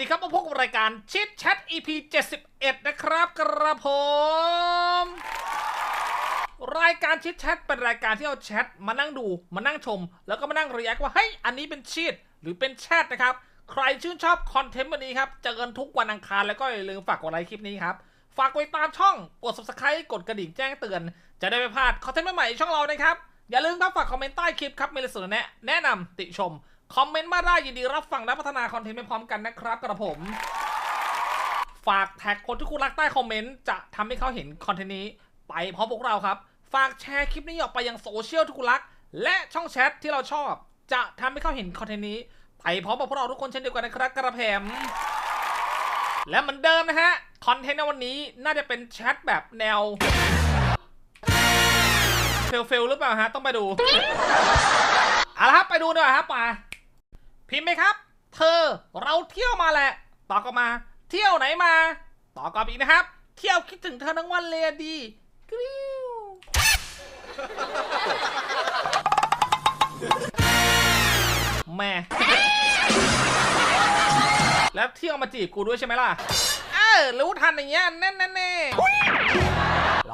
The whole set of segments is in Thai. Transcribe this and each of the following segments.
ดีครับมาพบกับรายการชิดแชท EP 71 นะครับกระผม รายการชิดแชทเป็นรายการที่เอาแชทมานั่งดูมานั่งชม แล้วก็มานั่งรีแอคว่าเฮ้ยอันนี้เป็นชีตหรือเป็นแชทนะครับ ใครชื่นชอบคอนเทนต์วันนี้ครับเจอกันทุกวันอังคารแล้วก็อย่าลืมฝากกดไลค์คลิปนี้ครับ ฝากกดติดตามช่องกด subscribe กดกระดิ่งแจ้งเตือน จะได้ไม่พลาดคอนเทนต์ใหม่ๆช่องเรานะครับอย่าลืมครับฝากคอมเมนต์ใต้คลิปครับมีอะไรเสนอแนะแนะนำติชม คอมเมนต์มาได้ยินดีรับฟังและพัฒนาคอนเทนต์ไปพร้อมกันนะครับกระผม ฝากแท็กคนที่คุณรักใต้คอมเมนต์จะทำให้เขาเห็นคอนเทนต์นี้ ไปพร้อมพวกเราครับ ฝากแชร์คลิปนี้ออกไปยังโซเชียลที่คุณรัก และช่องแชทที่เราชอบ จะทำให้เขาเห็นคอนเทนต์นี้ไปพร้อมกับพวกเราทุกคนเช่นเดียวกันนะครับกระเพมและเหมือนเดิมนะฮะคอนเทนต์ในวันนี้น่าจะเป็นแชทแบบแนวเฟลเฟลหรือเปล่าฮะต้องไปดูเอาละครับไปดูดีกว่าครับป่า พิมพ์ไหมครับ เธอเราเที่ยวมาแหละ ตอบกลับมา เที่ยวไหนมา ตอบกลับอีกนะครับ เที่ยวคิดถึงเธอทั้งวันเลยดีกริ้วแม่แล้วเที่ยวมาจีบกูด้วยใช่ไหมล่ะ เออรู้ทันอย่างเงี้ยแน่แน่แน่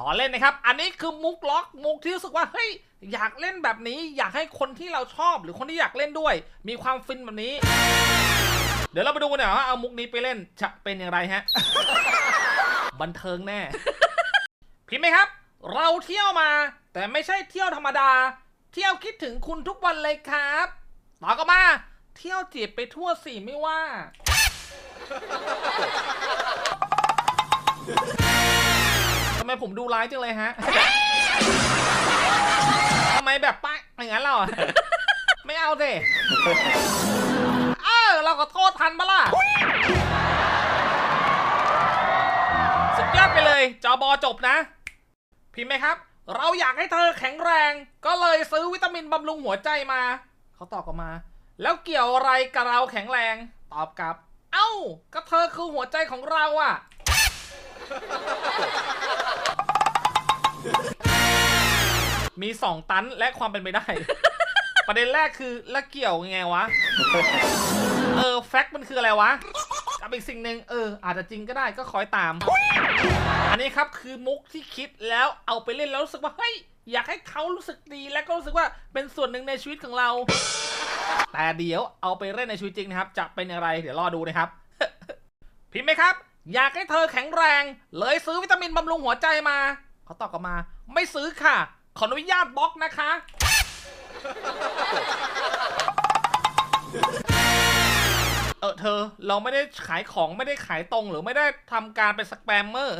ล้อเล่นนะครับ อันนี้คือมุกล็อกมุกที่รู้สึกว่าเฮ้ยอยากเล่นแบบนี้ อยากให้คนที่เราชอบ หรือคนที่อยากเล่นด้วย มีความฟินแบบนี้ เดี๋ยวเราไปดูกันหน่อยว่าเอามุกนี้ไปเล่นจะเป็นอย่างไรฮะ บันเทิงแน่ พิมพ์ไหมครับ เราเที่ยวมา แต่ไม่ใช่เที่ยวธรรมดา เที่ยวคิดถึงคุณทุกวันเลยครับต่อก็มา เที่ยวจีบไปทั่วสิไม่ว่า ทำไมผมดูร้ายจังเลยฮะทำไมแบบป้าอย่างนั้นเราอะไม่เอาสิเออเราก็โทษทันปะล่ะ สุดยอดไปเลย จอบอจบนะ พิมพ์ไหมครับ เราอยากให้เธอแข็งแรง ก็เลยซื้อวิตามินบำรุงหัวใจมา เขาตอบกลับมา แล้วเกี่ยวอะไรกับเราแข็งแรง ตอบกลับ เอ้า ก็เธอคือหัวใจของเราอะ มีสองตันและความเป็นไปได้ ประเด็นแรกคือแล้วเกี่ยวยังไงวะ เออ แฟกต์มันคืออะไรวะกับอีกสิ่งหนึ่งเออ อาจจะจริงก็ได้ก็คอยตาม อันนี้ครับคือมุกที่คิดแล้วเอาไปเล่นแล้วรู้สึกว่าเฮ้ยอยากให้เขารู้สึกดีและก็รู้สึกว่าเป็นส่วนหนึ่งในชีวิตของเรา แต่เดี๋ยวเอาไปเล่นในชีวิตจริงนะครับ จะเป็นอย่างไรเดี๋ยวรอดูนะครับ พิมพ์ไหมครับ อยากให้เธอแข็งแรง เลยซื้อวิตามินบำรุงหัวใจมาเขาตอบกลับมา ไม่ซื้อค่ะ ขออนุญาตบล็อกนะคะ เออเธอเราไม่ได้ขายของไม่ได้ขายตรงหรือไม่ได้ทำการเป็นสแปมเมอร์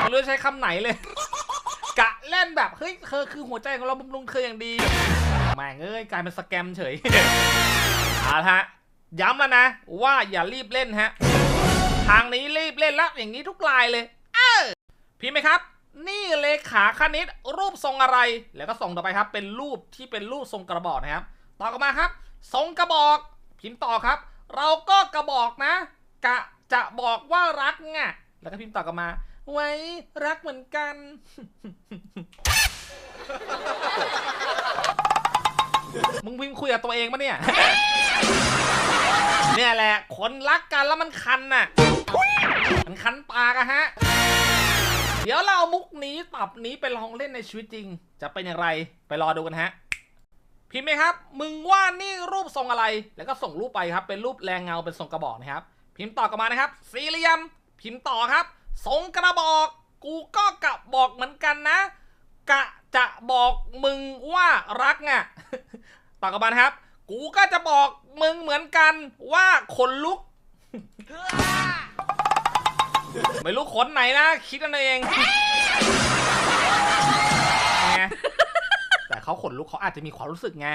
ไม่รู้ใช้คำไหนเลย กะเล่นแบบ เฮ้ยเธอคือหัวใจของเราบำรุงเธออย่างดีแม่งเอ้ยกลายเป็นสแกมเฉยเอาละฮะย้ำแล้วนะ ว่าอย่ารีบเล่นฮะ ทางนี้รีบเล่นแล้วอย่างนี้ทุกลายเลย เออพิมพ์ไหมครับ นี่เลขาคณิตรูปทรงอะไร แล้วก็ส่งต่อไปครับ เป็นรูปที่เป็นรูปทรงกระบอกนะครับ ต่อกมาครับ ทรงกระบอก พิมพ์ต่อครับ เราก็กระบอกนะ กะจะบอกว่ารักไงแล้วก็พิมพ์ต่อกมา ไว้รักเหมือนกัน มึงพิมพ์คุยกับตัวเองปะเนี่ย เนี่ยแหละคนรักกันแล้วมันคันน่ะ มันคันปากอะฮะ เดี๋ยวเราเอามุกนี้ตับนี้ไปลองเล่นในชีวิตจริง จะเป็นอย่างไรไปรอดูกันฮะพิมพ์ไหมครับ มึงว่านี่รูปทรงอะไร แล้วก็ส่งรูปไปครับ เป็นรูปแรงเงาเป็นทรงกระบอกนะครับ พิมพ์ต่อกลับมานะครับ สี่เหลี่ยม พิมพ์ต่อครับ ทรงกระบอก กูก็กะบอกเหมือนกันนะ กะจะบอกมึงว่ารักไงต่อกลับมานะครับ กูก็จะบอกมึงเหมือนกันว่าขนลุก ไม่รู้ขนไหนนะ คิดกันเองไงแต่เขาขนลุกเขาอาจจะมีความรู้สึกไง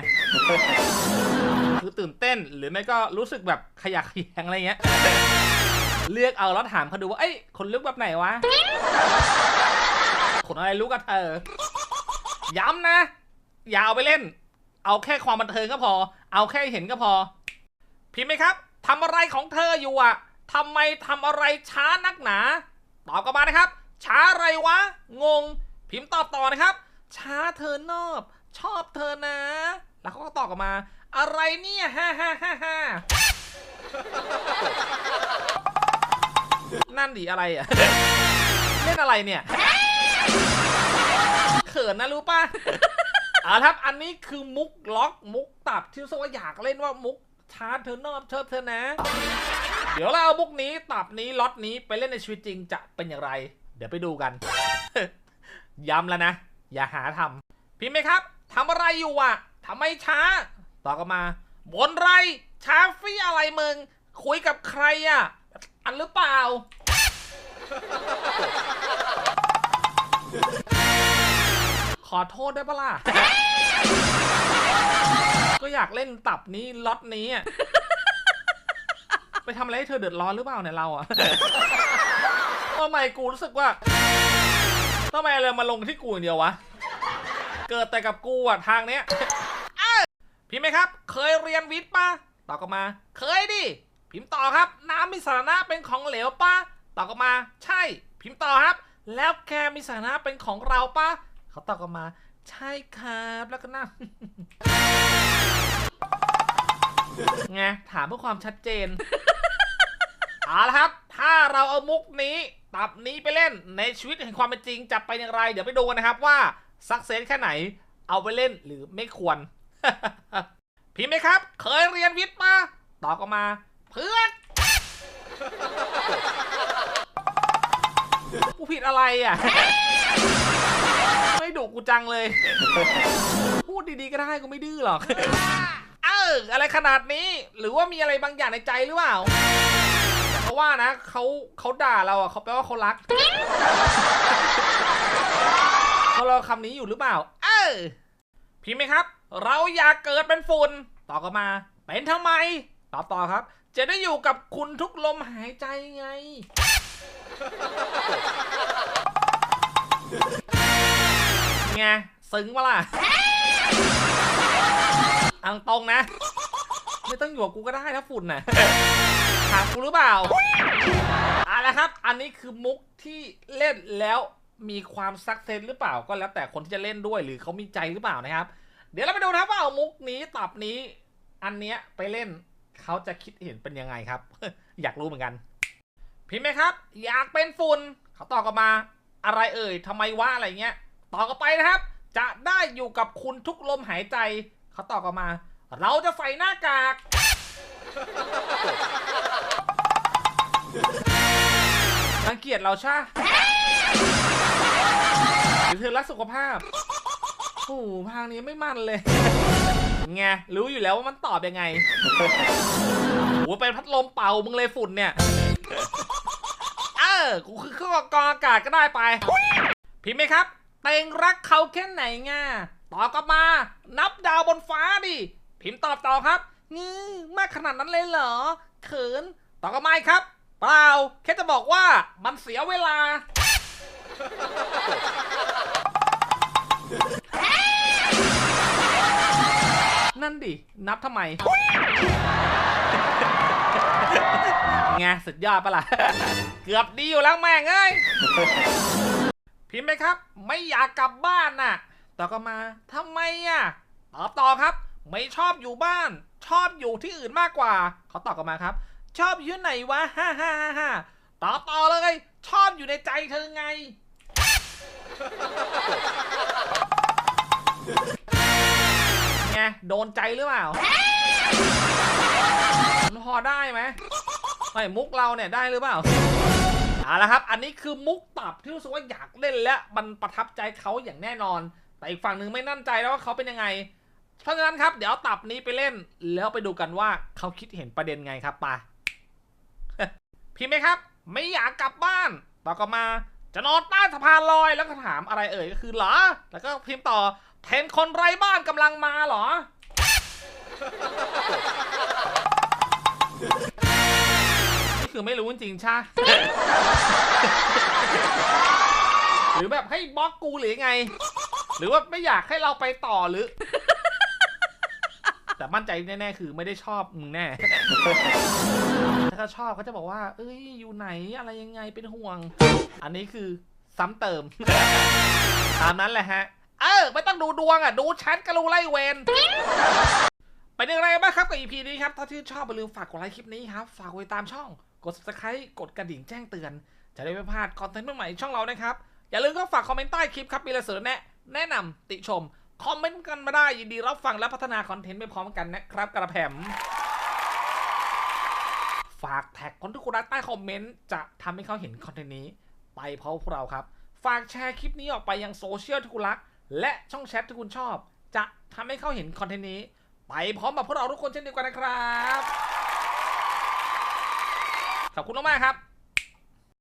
คือตื่นเต้นหรือไม่ก็รู้สึกแบบขยักขยงอะไรเงี้ย เลือกเอาแล้วถามเขาดูว่า เอ้ยขนลุกแบบไหนวะ ขนอะไรลุกกับเธอ ย้ำนะ อย่าเอาไปเล่น เอาแค่ความบันเทิงก็พอ เอาแค่เห็นก็พอ พิมพ์ไหมครับทำอะไรของเธออยู่อะ ทำไมทำอะไรช้านักหนา ตอบกลับมานะครับ ช้าอะไรวะ งง พิมพ์ตอบต่อนะครับ ช้าเธอนอบ ชอบเธอนะ แล้วเขาก็ตอบกลับมา อะไรเนี่ยฮ่าฮ่าฮ่าฮ่านั่นดิอะไรอะ เล่นอะไรเนี่ย เขินนะรู้ป่ะเอาละครับ อันนี้คือมุกล็อกมุกตับที่รู้สึกว่าอยากเล่นว่ามุกชาร์จเธอนอบเชิดเธอนะ เดี๋ยวเราเอามุกนี้ตับนี้ล็อตนี้ไปเล่นในชีวิตจริงจะเป็นอย่างไร เดี๋ยวไปดูกัน ย้ำแล้วนะ อย่าหาทำพิมพ์ไหมครับทำอะไรอยู่อะทำไมช้า ต่อกลับมาบนไร ช้าฟี่อะไรมึง คุยกับใครอะอันหรือเปล่า ขอโทษได้ปะล่ะ ก็อยากเล่นตับนี้ล็อตนี้อะ ไปทำอะไรให้เธอเดือดร้อนหรือเปล่าเนี่ยเราอะทำไมกูรู้สึกว่าทำไมอะไรมาลงที่กูอย่างเดียววะ เกิดแต่กับกูอะทางเนี้ยพิมพ์ไหมครับ เคยเรียนวิทย์ปะตอบกลับมา เคยดิ พิมพ์ต่อครับ น้ำมีสาระเป็นของเหลวปะตอบกลับมา ใช่ พิมพ์ต่อครับ แล้วแกมีสาระเป็นของเราปะเขาตอบกลับมา ใช่ครับแล้วก็นั่งไงถามเพื่อความชัดเจน เอาละครับ ถ้าเราเอามุกนี้ ตับนี้ไปเล่นในชีวิตแห่งความเป็นจริงจะไปอย่างไร เดี๋ยวไปดูกันนะครับว่าสักเซสแค่ไหน เอาไปเล่นหรือไม่ควร พิมพ์ไหมครับ เคยเรียนวิทย์มาตอบกลับมา เพื่อนกูผิดอะไรอะ ไม่ดุกูจังเลย พูดดีๆก็ได้กูไม่ดื้อหรอก เอออะไรขนาดนี้ หรือว่ามีอะไรบางอย่างในใจหรือเปล่า ว่านะเขาเขาด่าเราอะเขาแปลว่าเขารักเขารอคำนี้อยู่หรือเปล่า เออพิมพ์ไหมครับ เราอยากเกิดเป็นฝุ่นตอบกลับมา เป็นทำไม ตอบต่อครับ จะได้อยู่กับคุณทุกลมหายใจไงไงซึ้งปะล่ะอังตรงนะ ไม่ต้องอยู่กับกูก็ได้นะฝุ่นน่ะามกูหรือเปล่าเอาละครับ อันนี้คือมุกที่เล่นแล้วมีความซักเซนหรือเปล่าก็แล้วแต่คนที่จะเล่นด้วยหรือเขามีใจหรือเปล่านะครับ เดี๋ยวเราไปดูนะครับว่าเอามุกนี้ตับนี้ อันเนี้ยไปเล่นเขาจะคิดเห็นเป็นยังไงครับ อยากรู้เหมือนกัน พิมพ์ไหมครับ อยากเป็นฝุ่นเขาตอบกลับมาอะไรเอ่ยทำไมวะอะไรเงี้ยตอบกลับไปนะครับ จะได้อยู่กับคุณทุกลมหายใจ เขาตอบกลับมา เราจะใส่หน้ากาก รังเกียจเราใช่หรือเธอรักสุขภาพโอ้โหพางนี้ไม่มันเลย ไง รู้อยู่แล้วว่ามันตอบยังไงโอ้เป็นพัดลมเป่ามึงเลยฝุ่นเนี่ย เออ กูคือเครื่องกรองอากาศก็ได้ไป พิมพ์ไหมครับ เต็งรักเขาแค่ไหนง่าตอบกลับมา นับดาวบนฟ้าดิ พิมพ์ตอบต่อครับ งี้มากขนาดนั้นเลยเหรอ เขินตอบกลับมาอีกครับ เปล่า แค่จะบอกว่ามันเสียเวลา นั่นดิ นับทำไม ไงสุดยอดปะล่ะ เกือบดีอยู่แล้วแม่งเอ้ย พิมพ์ไหมครับ ไม่อยากกลับบ้านน่ะตอบกลับมาทำไมอะ ตอบต่อครับ ไม่ชอบอยู่บ้าน ชอบอยู่ที่อื่นมากกว่า เขาตอบกลับมาครับ ชอบอยู่ไหนวะฮ่าฮ่าฮ่าฮ่าตอบต่อเลย ชอบอยู่ในใจเธอไง ไง โดนใจหรือเปล่ามันพอได้ไหมไม่มุกเราเนี่ยได้หรือเปล่าเอาละครับ อันนี้คือมุกตับที่รู้สึกว่าอยากเล่นและมันประทับใจเขาอย่างแน่นอน แต่อีกฝั่งหนึ่งไม่มั่นใจแล้วว่าเขาเป็นยังไง เพราะฉะนั้นครับเดี๋ยวตับนี้ไปเล่น แล้วไปดูกันว่าเขาคิดเห็นประเด็นไงครับไปพิมพ์ไหมครับ ไม่อยากกลับบ้านต่อกลับมาจะนอนใต้สะพานลอยแล้วก็ถามอะไรเอ่ยก็คือเหรอ แล้วก็พิมพ์ต่อเห็นคนไร้บ้านกำลังมาเหรอ นี่คือไม่รู้จริงใช่หรือแบบให้บล็อกกูหรือไง หรือว่าไม่อยากให้เราไปต่อหรือ แต่มั่นใจแน่ๆคือไม่ได้ชอบมึงแน่ถ้าเขาชอบเขาจะบอกว่า เอ้ยอยู่ไหนอะไรยังไงเป็นห่วง อันนี้คือซ้ำเติม ตามนั้นแหละฮะ เออ ไม่ต้องดูดวงอะ ดูแชทก็รู้ไล่เวนเป็นอย่างไรบ้างครับกับ EP นี้ครับ ถ้าชื่นชอบอย่าลืมฝากกดไลค์คลิปนี้ครับ ฝากไว้ตามช่อง กด subscribe กดกระดิ่งแจ้งเตือน จะได้ไม่พลาดคอนเทนต์ใหม่ๆช่องเรานะครับ อย่าลืมก็ฝากคอมเมนต์ใต้คลิปครับมีอะไรเสนอแนะ แนะนำติชม คอมเมนต์กันมาได้ยินดีรับฟังและพัฒนาคอนเทนต์ไปพร้อมกันนะครับกระแผมฝากแท็กคนที่คุณรักใต้คอมเมนต์จะทำให้เขาเห็นคอนเทนต์นี้ ไปพร้อมพวกเราครับ ฝากแชร์คลิปนี้ออกไปยังโซเชียลที่คุณรัก และช่องแชทที่คุณชอบ จะทำให้เขาเห็นคอนเทนต์นี้ ไปพร้อมกับพวกเราทุกคนเช่นเดียวกันนะครับ ขอบคุณมากๆครับ